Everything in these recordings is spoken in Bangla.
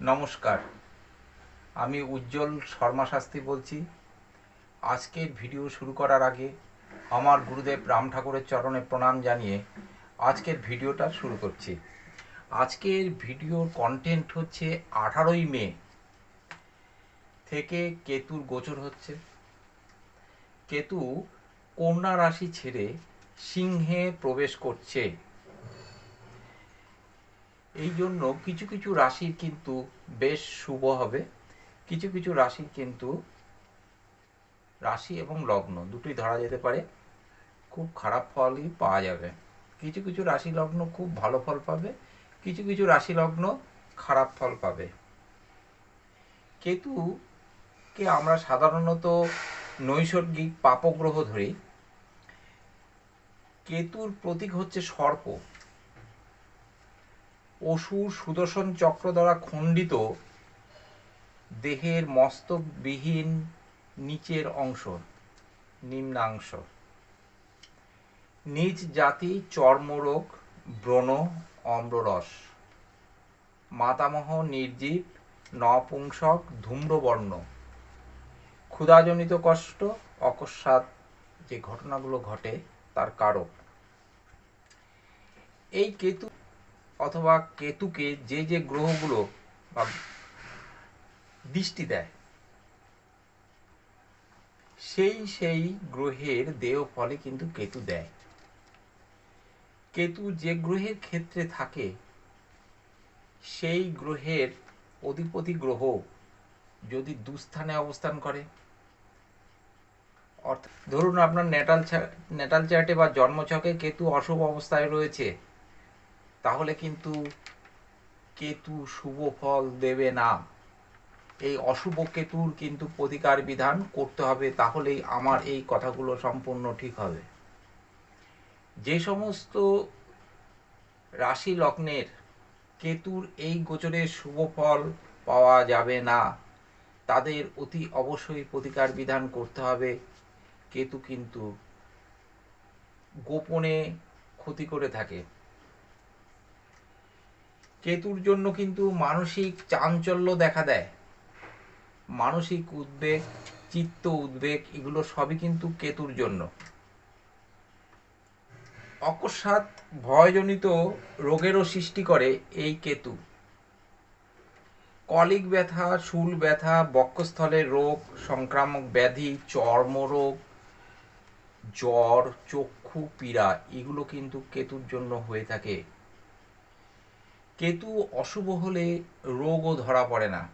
নমস্কার। আমি উজ্জ্বল শর্মা শাস্ত্রী বলছি। আজকের ভিডিও শুরু করার আগে আমার গুরুদেব রাম ঠাকুরের চরণে প্রণাম জানিয়ে আজকের ভিডিওটা শুরু করছি। আজকের ভিডিওর কন্টেন্ট হচ্ছে আঠারোই মে থেকে কেতুর গোচর হচ্ছে। কেতু কন্যা রাশি ছেড়ে সিংহে প্রবেশ করছে। এই জন্য কিছু কিছু রাশির কিন্তু বেশ শুভ হবে। কিছু কিছু রাশির কিন্তু রাশি এবং লগ্ন দুটোই ধরা যেতে পারে। খুব খারাপ ফলই পাওয়া যাবে। কিছু কিছু রাশি লগ্ন খুব ভালো ফল পাবে, কিছু কিছু রাশি লগ্ন খারাপ ফল পাবে। কেতুকে আমরা সাধারণত নৈসর্গিক পাপগ্রহ ধরি। কেতুর প্রতীক হচ্ছে সর্প। অসুর সুদর্শন চক্র দ্বারা খণ্ডিত দেহের মস্তকবিহীন নিচের অংশ, নিম্নাংশ। নিজ জাতি চর্মরোগ, ব্রণ অম্ররস মাতামহ নির্জীব, নপুংসক, ধূম্রবর্ণ। ক্ষুধাজনিত কষ্ট, অকস্মাৎ যে ঘটনাগুলো ঘটে, তার কারক। এই কেতু অথবা কেতুকে যে যে গ্রহগুলো বা দৃষ্টি দেয়, সেই সেই গ্রহের দেহ ফলে কিন্তু কেতু দেয়। কেতু যে গ্রহের ক্ষেত্রে থাকে, সেই গ্রহের অধিপতি গ্রহ যদি দুস্থানে অবস্থান করে, অর্থাৎ ধরুন আপনার নেটাল নেটাল চার্টে বা জন্মছকে কেতু অশুভ অবস্থায় রয়েছে তাহলে কিন্তু কেতু শুভ ফল দেবে না এই অশুভ কেতুর কিন্তু প্রতিকার বিধান করতে হবে, তাহলেই আমার এই কথাগুলো সম্পূর্ণ ঠিক হবে। যে সমস্ত রাশি লগ্নের কেতুর এই গোচরের শুভ ফল পাওয়া যাবে না, তাদের অতি অবশ্যই প্রতিকার বিধান করতে হবে। কেতু কিন্তু গোপনে ক্ষতি করে থাকে। কেতুর জন্য কিন্তু মানসিক চাঞ্চল্য দেখা দেয়। মানসিক উদ্বেগ, চিত্ত উদ্বেগ, এগুলো সবই কিন্তু কেতুর জন্য। অকস্মাৎ ভয়জনিত রোগেরও সৃষ্টি করে এই কেতু। কলিক ব্যথা, শুল ব্যথা বক্ষস্থলের রোগ, সংক্রামক ব্যাধি চর্মরোগ জ্বর, চক্ষু পীড়া, এগুলো কিন্তু কেতুর জন্য হয়ে থাকে। কেতু অশুভ হলে রোগও ধরা পড়ে না।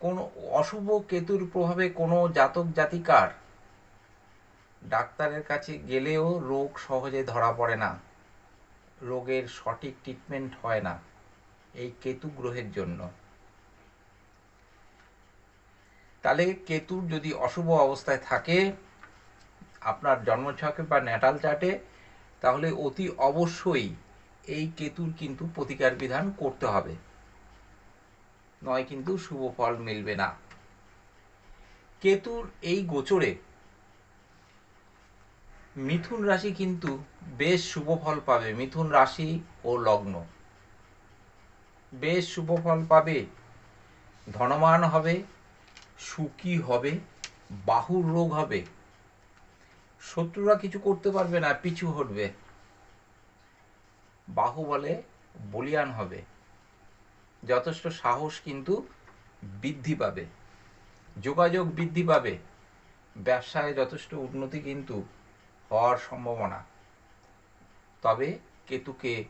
কোনো অশুভ কেতুর প্রভাবে কোনো জাতক জাতিকার ডাক্তারের কাছে গেলেও রোগ সহজে ধরা পড়ে না। রোগের সঠিক ট্রিটমেন্ট হয় না এই কেতু গ্রহের জন্য। তাহলে কেতুর যদি অশুভ অবস্থায় থাকে, আপনার জন্মছকে বা ন্যাটাল চার্টে তাহলে অতি অবশ্যই এই কেতুর কিন্তু প্রতিকার বিধান করতে হবে। নয় কিন্তু শুভ ফল মিলবে না। কেতুর এই গোচরে মিথুন রাশি কিন্তু বেশ শুভ ফল পাবে, মিথুন রাশি ও লগ্ন। বেশ শুভ ফল পাবে ধনমান হবে, সুখী হবে, বাহুর রোগ হবে। শত্রুরা কিছু করতে পারবে না, পিছু হটবে। বাহু বলে বলিয়ান হবে। যথেষ্ট সাহস কিন্তু বৃদ্ধি পাবে। যোগাযোগ বৃদ্ধি পাবে। ব্যবসায় যথেষ্ট উন্নতি কিন্তু হওয়ার সম্ভাবনা। তবে কেতুকে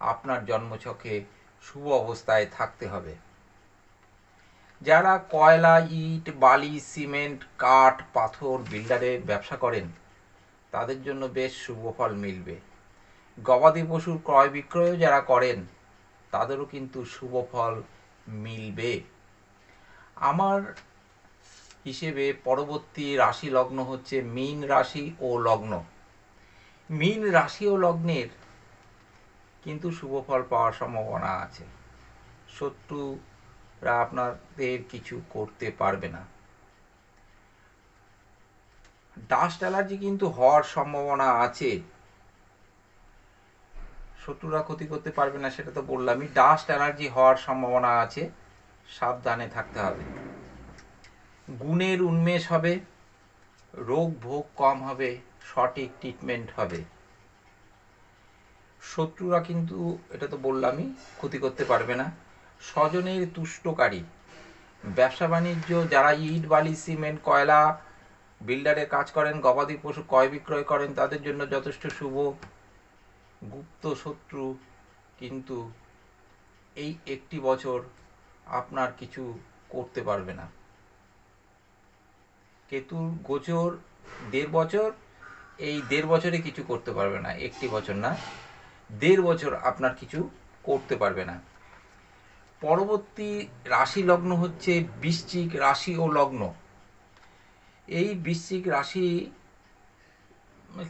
আপনার জন্মছকে শুভ অবস্থায় থাকতে হবে। যারা কয়লা, ইট, বালি, সিমেন্ট, কাঠ, পাথর বিল্ডারের ব্যবসা করেন, তাদের জন্য বেশ শুভ ফল মিলবে। গবাদি পশুর ক্রয় বিক্রয়ও যারা করেন, তাদেরও কিন্তু শুভ ফল মিলবে। আমার হিসেবে পরবর্তী রাশি লগ্ন হচ্ছে মীন রাশি ও লগ্ন। মীন রাশি ও লগ্নের কিন্তু শুভ ফল পাওয়ার সম্ভাবনা আছে। শত্রুরা আপনাদের কিছু করতে পারবে না। ডাস্ট অ্যালার্জি কিন্তু হওয়ার সম্ভাবনা আছে। শত্রুরা ক্ষতি করতে পারবে না, সেটা তো বললামই। ডাস্ট অ্যালার্জি হওয়ার সম্ভাবনা আছে। সাবধানে থাকতে হবে। গুণের উন্মেষ হবে। রোগ ভোগ কম হবে। সঠিক ট্রিটমেন্ট হবে। শত্রুরা কিন্তু, এটা তো বললামই, ক্ষতি করতে পারবে না। স্বজনের তুষ্টকারী। ব্যবসা বাণিজ্য, যারা ইট, বালি, সিমেন্ট, কয়লা বিল্ডারের কাজ করেন, গবাদি পশু, ক্রয় বিক্রয় করেন, তাদের জন্য যথেষ্ট শুভ। গুপ্ত শত্রু কিন্তু এই একটি বছর আপনার কিছু করতে পারবে না। কেতুর গোচর দেড় বছর, এই দেড় বছরে কিছু করতে পারবে না, একটি বছর না, দেড় বছর আপনার কিছু করতে পারবে না। পরবর্তী রাশি লগ্ন হচ্ছে বৃশ্চিক রাশি ও লগ্ন। এই বৃশ্চিক রাশি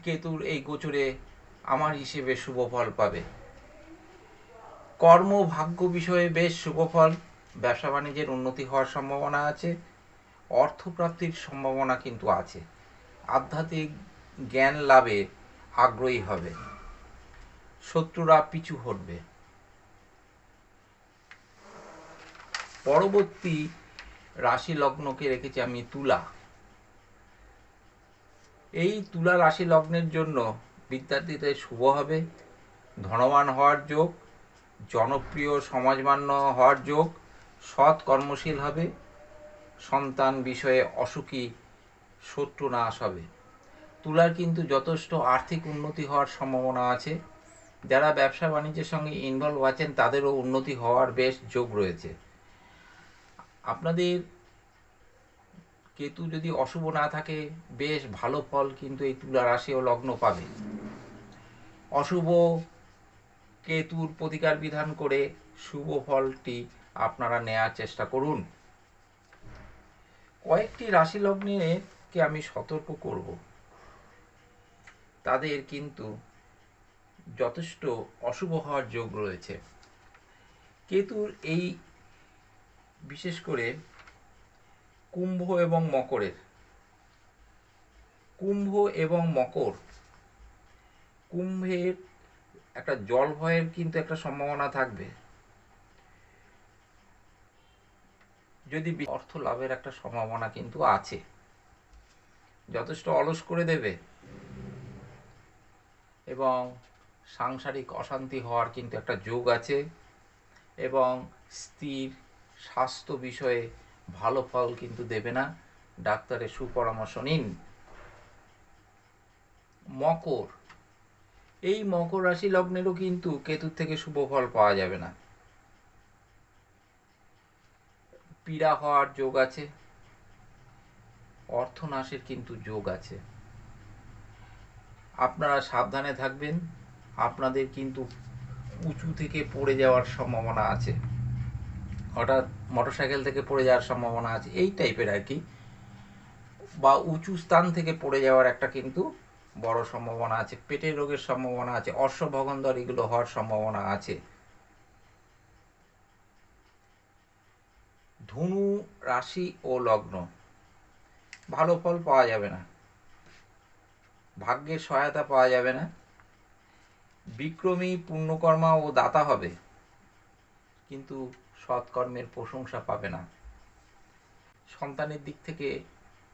কেতুর এই গোচরে আমার হিসেবে শুভ ফল পাবে। কর্ম ভাগ্য বিষয়ে বেশ শুভ ফল ব্যবসা বাণিজ্যের উন্নতি হওয়ার সম্ভাবনা আছে। অর্থপ্রাপ্তির সম্ভাবনা কিন্তু আছে। আধ্যাত্মিক জ্ঞান লাভে আগ্রহী হবে। শত্রুরা পিছু হটবে। পরবর্তী রাশি লগ্নকে রেখেছি আমি তুলা। এই তুলা রাশি লগ্নের জন্য বিদ্যার্থীদের শুভ হবে, ধনবান হওয়ার যোগ, জনপ্রিয় সমাজমান্য হওয়ার যোগ, সৎ কর্মশীল হবে, সন্তান বিষয়ে অসুখী, শত্রু নাশ হবে। তুলার কিন্তু যথেষ্ট আর্থিক উন্নতি হওয়ার সম্ভাবনা আছে। যারা ব্যবসা বাণিজ্যের সঙ্গে ইনভলভ আছেন, তাদেরও উন্নতি হওয়ার বেশ যোগ রয়েছে। আপনাদের কেতু যদি অশুভ না থাকে, বেশ ভালো ফল কিন্তু এই তুলা রাশি ও লগ্ন পাবে। অশুভ কেতুর প্রতিকার বিধান করে শুভ ফলটি আপনারা নেয়ার চেষ্টা করুন। কয়েকটি রাশি লগ্নেকে আমি সতর্ক করব। তাদের কিন্তু যথেষ্ট অশুভ হওয়ার যোগ রয়েছে। কেতুর এই বিশেষ করে কুম্ভ এবং মকরের। কুম্ভ এবং মকর কুম্ভের একটা জল ভয়ের কিন্তু একটা সম্ভাবনা থাকবে। যদি অর্থ লাভের একটা সম্ভাবনা কিন্তু আছে। যথেষ্ট অলস করে দেবে। এবং সাংসারিক অশান্তি হওয়ার কিন্তু একটা যোগ আছে। এবং স্ত্রীর স্বাস্থ্য বিষয়ে ভালো ফল কিন্তু দেবে না। ডাক্তারের সুপরামর্শ নিন। মকর এই মকর রাশি লগ্নেরও কিন্তু কেতুর থেকে শুভ ফল পাওয়া যাবে না। পীড়া হওয়ার যোগ আছে, অর্থনাশের কিন্তু যোগ আছে। আপনারা সাবধানে থাকবেন, আপনাদের কিন্তু উঁচু থেকে পড়ে যাওয়ার সম্ভাবনা আছে। হঠাৎ মোটরসাইকেল থেকে পড়ে যাওয়ার সম্ভাবনা আছে, এই টাইপের আর কি। বা উঁচু স্থান থেকে পড়ে যাওয়ার একটা কিন্তু বড় সম্ভাবনা আছে পেটের রোগের সম্ভাবনা আছে অশ্বভগন্দর এগুলো হওয়ার সম্ভাবনা আছে। ধনু, রাশি ও লগ্ন, ভালো ফল পাওয়া যাবে না। ভাগ্যের সহায়তা পাওয়া যাবে না। বিক্রমী পুণ্যকর্মা ও দাতা হবে, কিন্তু সৎকর্মের প্রশংসা পাবে না। সন্তানের দিক থেকে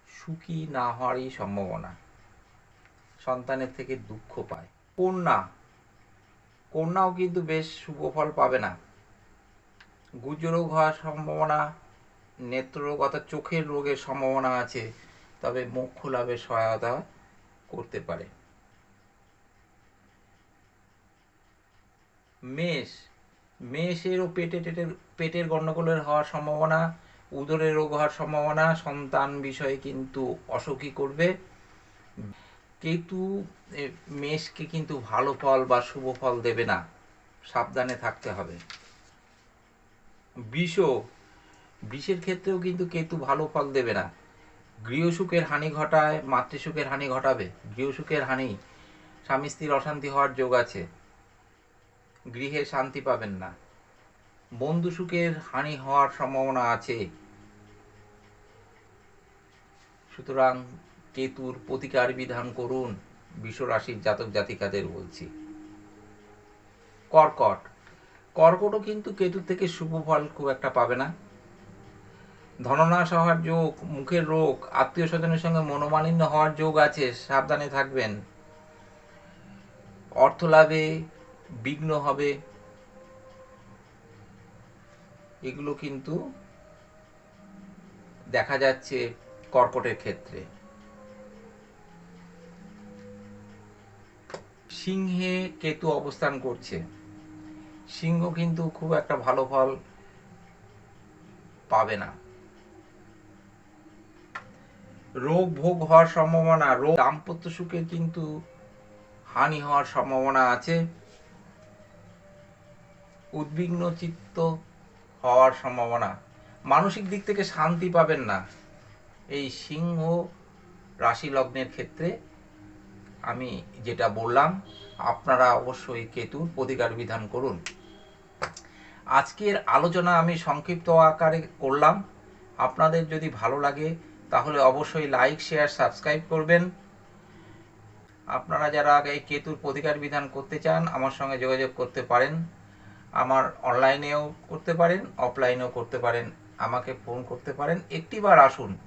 সুখী না হওয়ারই সম্ভাবনা। সন্তানের থেকে দুঃখ পায়। কন্যা। কন্যাও কিন্তু বেশ শুভ ফল পাবে না। গুজরোগ হওয়ার সম্ভাবনা নেত্ররোগ অর্থাৎ চোখের রোগের সম্ভাবনা আছে, তবে মোক্ষ লাভের সহায়তা করতে পারে। মেষ। মেষেরও পেটে টেটের পেটের গণ্ডগোলের হওয়ার সম্ভাবনা, উদরের রোগ হওয়ার সম্ভাবনা, সন্তান বিষয়ে কিন্তু অসুখী করবে। কেতু মেষকে কিন্তু ভালো ফল বা শুভ ফল দেবে না। সাবধানে থাকতে হবে। বিষ বিষের ক্ষেত্রেও কিন্তু কেতু ভালো ফল দেবে না। গৃহসুখের হানি ঘটায়, মাতৃসুখের হানি ঘটাবে। গৃহসুখের হানি, স্বামী স্ত্রীর অশান্তি হওয়ার যোগ আছে। গৃহে শান্তি পাবেন না। বন্ধু সুখের হানি হওয়ার সম্ভাবনা আছে। সুতরাং কেতুর প্রতিকার বিধান করুন, বিশ্বরাশির জাতক জাতিকাদের বলছি। কর্কট। কর্কটও কিন্তু কেতুর থেকে শুভ ফল খুব একটা পাবে না। ধননাশ হওয়ার যোগ, মুখের রোগ আত্মীয় স্বজনের সঙ্গে মনোমালিন্য হওয়ার যোগ আছে, সাবধানে থাকবেন। অর্থ লাভে, বিঘ্ন হবে। এগুলো কিন্তু দেখা যাচ্ছে কর্কটের ক্ষেত্রে। সিংহে কেতু অবস্থান করছে। সিংহ কিন্তু খুব একটা ভালো ফল পাবে না। রোগ ভোগ হওয়ার সম্ভাবনা, রোগ দাম্পত্য সুখের কিন্তু হানি হওয়ার সম্ভাবনা আছে। উদ্বিগ্ন চিত্ত হওয়ার সম্ভাবনা। মানসিক দিক থেকে শান্তি পাবেন না। এই সিংহ রাশি লগ্নের ক্ষেত্রে আমি যেটা বললাম, আপনারা অবশ্যই কেতুর প্রতিকার বিধান করুন। আজকের আলোচনা আমি সংক্ষিপ্ত আকারে করলাম। আপনাদের যদি ভালো লাগে, তাহলে অবশ্যই লাইক, শেয়ার, সাবস্ক্রাইব করবেন। আপনারা যারা এই কেতুর প্রতিকার বিধান করতে চান, আমার সঙ্গে যোগাযোগ করতে পারেন। আমার অনলাইনেও করতে পারেন, অফলাইনেও করতে পারেন। আমাকে ফোন করতে পারেন। একটিবার আসুন।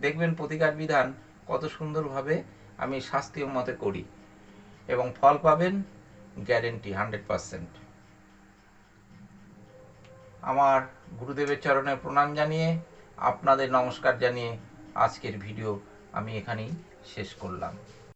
দেখবেন প্রতিকার বিধান কত সুন্দরভাবে আমি শাস্তি মতে করি। এবং ফল পাবেন গ্যারেন্টি হান্ড্রেড পারসেন্ট আমার গুরুদেবের চরণে প্রণাম জানিয়ে, আপনাদের নমস্কার জানিয়ে আজকের ভিডিও আমি এখানেই শেষ করলাম।